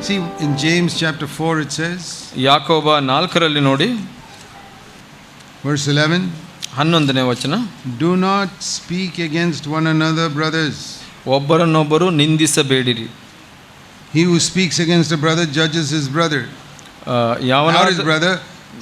See, in James chapter 4, it says, ಯಾಕೋಬ ನಾಲ್ಕರಲ್ಲಿ ನೋಡಿ verse 11, ಹನ್ನೊಂದನೇ ವಚನ Do not speak against one another, brothers. ಒಬ್ಬರನ್ನೊಬ್ಬರು ನಿಂದಿಸಬೇಡಿರಿ He who speaks against a brother judges his brother. ಆ, Or his ಯಾವನಾದ brother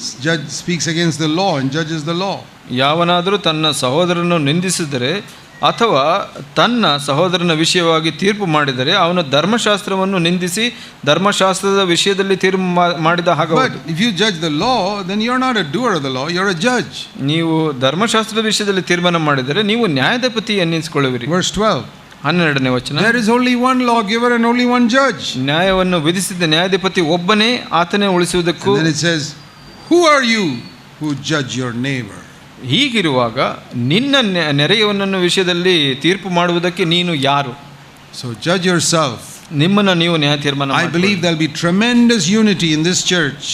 s- judge, speaks against the law and judges the law. ಯಾವನಾದರೂ ತನ್ನ ಸಹೋದರನನ್ನು ನಿಂದಿಸಿದರೆ ಅಥವಾ ತನ್ನ ಸಹೋದರನ ವಿಷಯವಾಗಿ ತೀರ್ಪು ಮಾಡಿದರೆ ಅವನು ಧರ್ಮಶಾಸ್ತ್ರವನ್ನು ನಿಂದಿಸಿ ಧರ್ಮಶಾಸ್ತ್ರದ ವಿಷಯದಲ್ಲಿ ತೀರ್ಪು ಮಾಡಿದ ಹಾಗೆ if you you the law then you a doer the law law, are. ನೀವು ಧರ್ಮಶಾಸ್ತ್ರದ ವಿಷಯದಲ್ಲಿ ತೀರ್ಮಾನ ಮಾಡಿದರೆ ನೀವು ನ್ಯಾಯಾಧಿಪತಿ ಎನ್ನಿಸಿಕೊಳ್ಳುವಿರಿ ವರ್ಸ್ 12. ಹನ್ನೆರಡನೇ ವಚನ there is only one law giver and only one judge ನ್ಯಾಯವನ್ನು ವಿಧಿಸಿದ ನ್ಯಾಯಾಧಿಪತಿ ಒಬ್ಬನೇ ಆತನೇ ಉಳಿಸುವುದಕ್ಕೂ who are you who judge your neighbour? ಹೀಗಿರುವಾಗ ನಿನ್ನ ನೆರೆಯವನನ್ನು ವಿಷಯದಲ್ಲಿ ತೀರ್ಪು ಮಾಡುವುದಕ್ಕೆ ನೀನು ಯಾರು? ಸೊ ಜಡ್ಜ್ ಯುವರ್ ಸೆಲ್ಫ್ ನಿಮ್ಮನ್ನು ನೀವು ನ್ಯಾಯ ತೀರ್ಮಾನ I believe there'll be tremendous unity in this church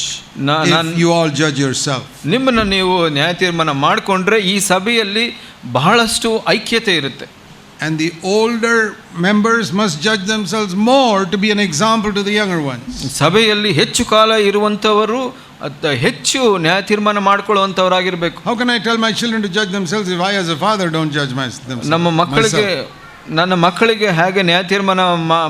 you all judge yourself ನಿಮ್ಮನ್ನು ನೀವು ನ್ಯಾಯ ತೀರ್ಮಾನ ಮಾಡಿಕೊಂಡ್ರೆ ಈ ಸಭೆಯಲ್ಲಿ ಬಹಳಷ್ಟು ಐಕ್ಯತೆ ಇರುತ್ತೆ. And the older members must judge dum more to be an example to the younger one ಸಭೆಯಲ್ಲಿ ಹೆಚ್ಚು ಕಾಲ ಇರುವಂಥವರು ಹೆಚ್ಚು ನ್ಯಾಯ ತೀರ್ಮಾನ ಮಾಡ್ಕೊಳ್ಳುವಂಥವರಾಗಿರಬೇಕು. How can I tell my children to ಜಜ್ dum cells Y as a father don't ಜಜ್ ಮೈ ನಮ್ಮ ಮಕ್ಕಳಿಗೆ ನನ್ನ ಮಕ್ಕಳಿಗೆ ಹೇಗೆ ನ್ಯಾಯ ತೀರ್ಮಾನ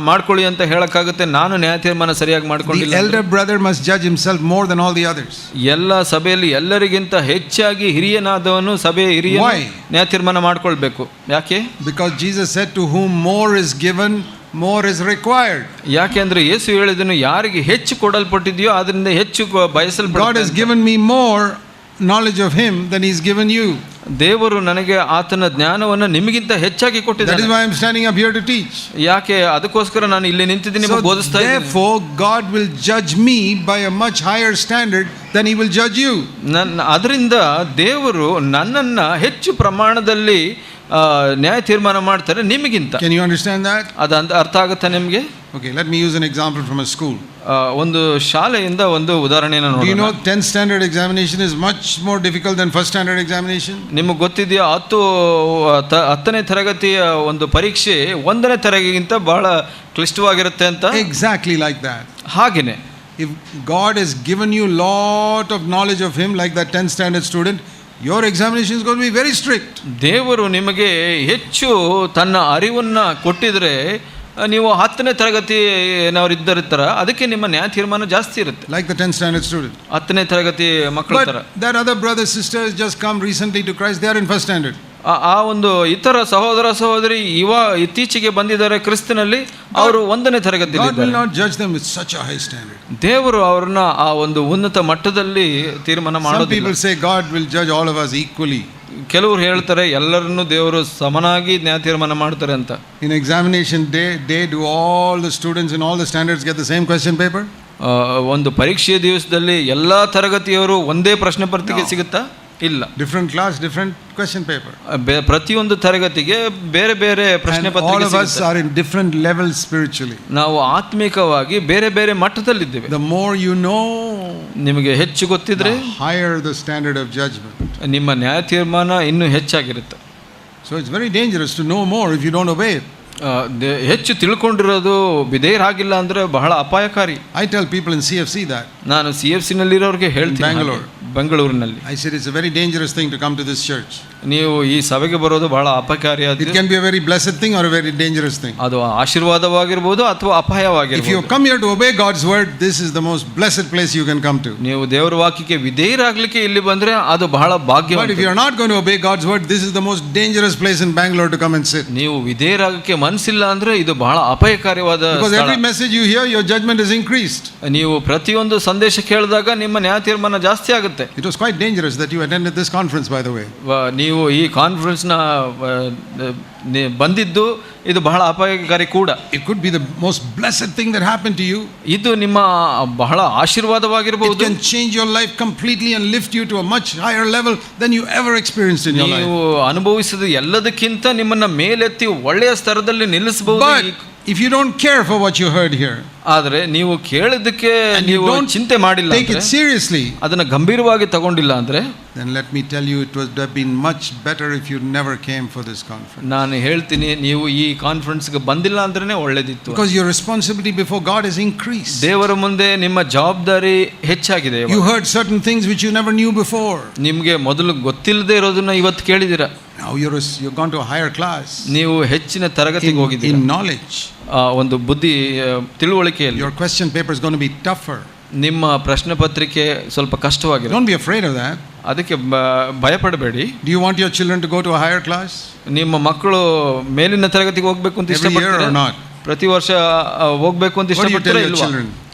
ಮಾಡ್ಕೊಳ್ಳಿ ಅಂತ ಹೇಳೋಕ್ಕಾಗುತ್ತೆ ನಾನು ನ್ಯಾಯ ತೀರ್ಮಾನ ಸರಿಯಾಗಿ ಮಾಡ್ಕೊಂಡಿಲ್ಲ elder brother must ಜಜ್ himself more than all the others ಎಲ್ಲ ಸಭೆಯಲ್ಲಿ ಎಲ್ಲರಿಗಿಂತ ಹೆಚ್ಚಾಗಿ ಹಿರಿಯನಾದವನು ಸಭೆ ಹಿರಿಯ ನ್ಯಾಯ ತೀರ್ಮಾನ ಮಾಡ್ಕೊಳ್ಬೇಕು. ಯಾಕೆ? Because Jesus set to whom more is given more is required. ಯಾಕೆಂದ್ರೆ ಯೇಸು ಹೇಳಿದನು ಯಾರಿಗೆ ಹೆಚ್ಚು ಕೊಡಲ್ಪಟ್ಟಿದೆಯೋ ಅದರಿಂದ ಹೆಚ್ಚು ಕೊ- God has ಬಯಸಲ್ಪಡ given me more knowledge of Him than He's given you. ದೇವರು ನನಗೆ ಆತನ ಜ್ಞಾನವನ್ನು ನಿಮಗಿಂತ ಹೆಚ್ಚಾಗಿ That is ಕೊಟ್ಟಿದ್ದಾನೆ why I'm standing up here to teach. ಯಾಕೆ ಅದಕ್ಕೋಸ್ಕರ ನಾನು ಇಲ್ಲಿ ನಿಂತಿದ್ದೀನಿ So ನಿಮಗೆ ಬೋಧಿಸ್ತಾ ಇದ್ದೀನಿ therefore, God will judge me by a much higher standard than He will judge you. ನನ್ನ ಅದರಿಂದ ದೇವರು ನನ್ನನ್ನು ಹೆಚ್ಚು ಪ್ರಮಾಣದಲ್ಲಿ ಆ, ನ್ಯಾಯ ತೀರ್ಮಾನ ಮಾಡ್ತಾರೆ ನಿಮಗಿಂತ. ಕ್ಯಾನ್ ಯು ಅಂಡರ್ಸ್ಟ್ಯಾಂಡ್ ದಟ್ ಅದು ಅಂತ ಅರ್ಥ ಆಗುತ್ತಾ ನಿಮಗೆ? Okay let me use an example from a school ಒಂದು ಶಾಲೆಯಿಂದ ಒಂದು ಉದಾಹರಣೆಯನ್ನು ನೋಡಿ no tenth standard examination is much more difficult than first standard examination ನಿಮಗೆ ಗೊತ್ತಿದೆಯಾ ಹತ್ತು ಹತ್ತನೇ ತರಗತಿಯ ಒಂದು ಪರೀಕ್ಷೆ ಒಂದನೇ ತರಗತಿಗಿಂತ ಬಹಳ ಕ್ಲಿಷ್ಟವಾಗಿರುತ್ತೆ ಅಂತ? ಎಕ್ಸಾಕ್ಟ್ಲಿ ಲೈಕ್ ದಟ್ ಹಾಗೆಯೇ if God is given you lot of knowledge of him like the tenth standard student your examination is gonna be very strict ದೇವರು ನಿಮಗೆ ಹೆಚ್ಚು ತನ್ನ ಅರಿವನ್ನು ಕೊಟ್ಟಿದರೆ ನೀವು ಹತ್ತನೇ ತರಗತಿ ಏನವ್ರು ಇದ್ದಿರ್ತಾರ ಅದಕ್ಕೆ ನಿಮ್ಮ ನ್ಯಾಯ ತೀರ್ಮಾನ ಜಾಸ್ತಿ ಇರುತ್ತೆ. Like the ten standard student ಹತ್ತನೇ ತರಗತಿ ಮಕ್ಕಳು there other brother sister just come recently to Christ they are in first standard ಆ ಒಂದು ಇತರ ಸಹೋದರ ಸಹೋದರಿ ಇವ ಇತ್ತೀಚೆಗೆ ಬಂದಿದ್ದಾರೆ ಕ್ರಿಸ್ತನಲ್ಲಿ ಅವರು ಒಂದನೇ ತರಗತಿ ದೇವರು ಅವ್ರನ್ನ ಆ ಒಂದು ಉನ್ನತ ಮಟ್ಟದಲ್ಲಿ ತೀರ್ಮಾನ ಮಾಡೋದಿಲ್ಲ. ಕೆಲವರು ಹೇಳ್ತಾರೆ ಎಲ್ಲರನ್ನು ದೇವರು ಸಮನಾಗಿ ನ್ಯಾಯ ತೀರ್ಮಾನ ಮಾಡ್ತಾರೆ ಅಂತ. In examination day they do all the students in all the standards get the same question paper ಒಂದು ಪರೀಕ್ಷೆಯ ದಿವಸದಲ್ಲಿ ಎಲ್ಲ ತರಗತಿಯವರು ಒಂದೇ ಪ್ರಶ್ನೆ ಪತ್ರಿಕೆ ಸಿಗುತ್ತಾ? ಇಲ್ಲ. Different class different question paper ಪ್ರತಿಯೊಂದು ತರಗತಿಗೆ ಬೇರೆ ಬೇರೆ ಪ್ರಶ್ನೆ ಡಿಫ್ರೆಂಟ್ ಲೆವೆಲ್ ಸ್ಪಿರಿಚುಲಿ ನಾವು ಆತ್ಮಿಕವಾಗಿ ಬೇರೆ ಬೇರೆ ಮಟ್ಟದಲ್ಲಿದ್ದೇವೆ. ದ ಮೋರ್ ಯು ನೋ ನಿಮಗೆ ಹೆಚ್ಚು ಗೊತ್ತಿದ್ರೆ higher the standard of judgement ನಿಮ್ಮ ನ್ಯಾಯ ತೀರ್ಮಾನ ಇನ್ನೂ ಹೆಚ್ಚಾಗಿರುತ್ತೆ. So it's very dangerous to know more if you don't obey ಹೆಚ್ಚು ತಿಳ್ಕೊಂಡಿರೋದು ಬಿದೇರ್ ಆಗಿಲ್ಲ ಅಂದರೆ ಬಹಳ ಅಪಾಯಕಾರಿ. I tell people in C F C ಇದೆ ನಾನು ಸಿ ಎಫ್ ಸಿನಲ್ಲಿರೋರಿಗೆ ಹೇಳ್ತೀನಿ ಬ್ಯಾಂಗ್ಳೂರು ಹಾಗೆ. ಬೆಂಗಳೂರಿನಲ್ಲಿ I said it's a very dangerous thing to come to this church. ನೀವು ಈ ಸಭೆಗೆ ಬರೋದು ಬಹಳ It ಅಪಾಯಕಾರಿಯಾದ can be a very blessed thing or a very dangerous thing. ಅದು ಆಶೀರ್ವಾದವಾಗಿರ್ಬೋದು ಅಥವಾ If you ಅಪಾಯವಾಗಿರ್ಬೋದು come here to obey God's word, this is the most blessed place you can come to. ನೀವು ದೇವರ ವಾಕ್ಯಕ್ಕೆ ವಿಧೇಯರಾಗ್ಲಿಕ್ಕೆ ಇಲ್ಲಿ ಬಂದ್ರೆ ಅದು ಬಹಳ ಭಾಗ್ಯ But if you are not going to obey God's word, this is the most dangerous place in Bangalore to come and sit. ನೀವು ವಿಧೇಯರಾಗಕ್ಕೆ ಮನಸ್ಸಿಲ್ಲ ಅಂದ್ರೆ ಇದು ಬಹಳ ಅಪಾಯಕಾರಿಯಾದ Because ಸ್ಥಳ. every message you hear, your judgment is increased. ನೀವು ಪ್ರತಿಯೊಂದು ಸಂದೇಶ ಕೇಳಿದಾಗ ನಿಮ್ಮ ನ್ಯಾಯ ತೀರ್ಮಾನ ಜಾಸ್ತಿ ಆಗುತ್ತೆ It was quite dangerous that you attended this conference, by the way. ವ- ನೀವು ಈ ಕಾನ್ಫರೆನ್ಸ್ನ ಬಂದಿದ್ದು ಇದು ಬಹಳ ಅಪಾಯಕಾರಿ ಕೂಡ It could be the most blessed thing that happened to you. ಇದು ನಿಮ್ಮ ಬಹಳ It ಆಶೀರ್ವಾದವಾಗಿರಬಹುದು can change your life completely and lift you to a much higher level than you ever experienced in your life. ನೀವು ಅನುಭವಿಸಿದ ಎಲ್ಲದಕ್ಕಿಂತ ನಿಮ್ಮನ್ನ ಮೇಲೆತ್ತಿ ಒಳ್ಳೆಯ ಸ್ತರದಲ್ಲಿ ನಿಲ್ಲಿಸಬಹುದು But ಈ if you don't care for what you heard here, ಆದರೆ ನೀವು ಕೇಳಿದ್ದಕ್ಕೆ and you ನೀವು don't ಚಿಂತೆ ಮಾಡಿಲ್ಲ take ಅಂದ್ರೆ, it seriously, ಅದನ್ನ ಗಂಭೀರವಾಗಿ ತಗೊಂಡಿಲ್ಲ ಅಂದ್ರೆ then let me tell you, it would have been much better if you never came for this conference. ನಾನು ಹೇಳ್ತೀನಿ ನೀವು ಈ ಕಾನ್ಫರೆನ್ಸ್ಗೆ ಬಂದಿಲ್ಲ ಅಂದ್ರೇನೆ ಒಳ್ಳೇದಿತ್ತು Because your responsibility before God has increased. ದೇವರ ಮುಂದೆ ನಿಮ್ಮ ಜವಾಬ್ದಾರಿ ಹೆಚ್ಚಾಗಿದೆ ಇವಾಗ. You heard certain things which you never knew before. ನಿಮ್ಗೆ ಮೊದಲು ಗೊತ್ತಿಲ್ಲದೆ ಇರೋದನ್ನ ಇವತ್ತು ಕೇಳಿದ್ದೀರಾ Now you're, a, you've gone to a higher class ನೀವು ಹೆಚ್ಚಿನ ತರಗತಿಗೆ in, ಹೋಗಿದ್ದೀರಾ in knowledge. ಆ, ಒಂದು ಬುದ್ಧಿ ಆ, ತಿಳುವಳಿಕೆಯಲ್ಲಿ Your question paper is going to be tougher. ನಿಮ್ಮ ಪ್ರಶ್ನೆ ಪತ್ರಿಕೆ ಸ್ವಲ್ಪ ಕಷ್ಟವಾಗಿದೆ Don't be afraid of that. ಅದಕ್ಕೆ ಬ- ಭಯಪಡಬೇಡಿ Do you want your children to go to a higher class? ನಿಮ್ಮ ಮಕ್ಕಳು ಮೇಲಿನ ತರಗತಿಗೆ ಹೋಗ್ಬೇಕು ಅಂತ Every year ಇಷ್ಟಪಡ್ತೀರಾ or not? ಪ್ರತಿ ವರ್ಷ ಹೋಗಬೇಕು ಅಂತ ಇಷ್ಟಪಡ್ತಾರೆ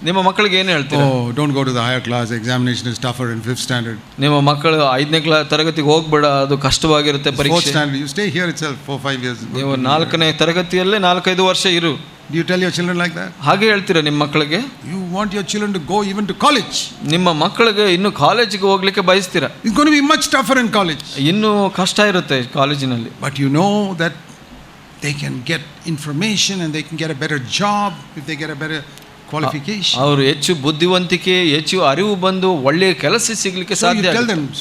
ನಿಮ್ಮ ಮಕ್ಕಳಿಗೆ ಏನು ಹೇಳ್ತೀವಿ don't go to the higher class examination is tougher in fifth standard ನಿಮ್ಮ ಮಕ್ಕಳು ಐದನೇ ಕ್ಲಾಸ್ ತರಗತಿಗೆ ಹೋಗಬೇಡ ಅದು ಕಷ್ಟವಾಗಿರುತ್ತೆ ಪರೀಕ್ಷೆ. You stay here itself four five years ನೀವು ನಾಲ್ಕನೇ ತರಗತಿಯಲ್ಲೇ ನಾಲ್ಕೈದು ವರ್ಷ ಇರು. You tell your children like that ಹಾಗೆ ಹೇಳ್ತೀರಾ ನಿಮ್ಮ ಮಕ್ಕಳಿಗೆ? You want your children to go even to college ನಿಮ್ಮ ಮಕ್ಕಳಿಗೆ ಇನ್ನು ಕಾಲೇಜಿಗೆ ಹೋಗ್ಲಿಕ್ಕೆ ಬಯಸ್ತೀರಾ? It gonna be much tougher in college ಇನ್ನೂ ಕಷ್ಟ ಇರುತ್ತೆ ಕಾಲೇಜಿನಲ್ಲಿ. But you know that they can get information and they can get a better job if they get a better qualification ಅವರು ಹೆಚ್ಚು ಬುದ್ಧಿವಂತಿಕೆ ಹೆಚ್ಚು ಅರಿವು ಬಂದು ಒಳ್ಳೆಯ ಕೆಲಸ ಸಿಗಲಿಕ್ಕೆ ಸಾಧ್ಯ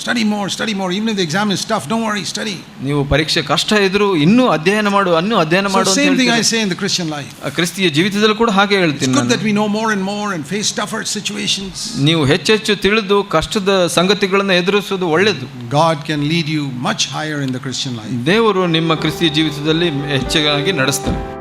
study more study more even the exam is worry study ನೀವು ಪರೀಕ್ಷೆ ಕಷ್ಟ ಇದ್ರು ಇನ್ನೂ ಅಧ್ಯಯನ ಮಾಡು ಅನ್ನೂ ಅಧ್ಯಯನ ಮಾಡು same thing I say in Christian life ಕ್ರಿಸ್ತಿಯ ಜೀವಿತದಲ್ಲೂ ಕೂಡ ಹಾಗೆ ಹೇಳ್ತೀನಿ that we know more and more and face tougher situations ನೀವು ಹೆಚ್ಚೆಚ್ಚು ತಿಳಿದು ಕಷ್ಟದ ಸಂಗತಿಗಳನ್ನು ಎದುರಿಸೋದು ಒಳ್ಳೆಯದು God can lead you much higher in the Christian life ದೇವರು ನಿಮ್ಮ ಕ್ರಿಸ್ತಿಯ ಜೀವಿತದಲ್ಲಿ ಹೆಚ್ಚಾಗಿ ನಡೆಸ್ತಾರೆ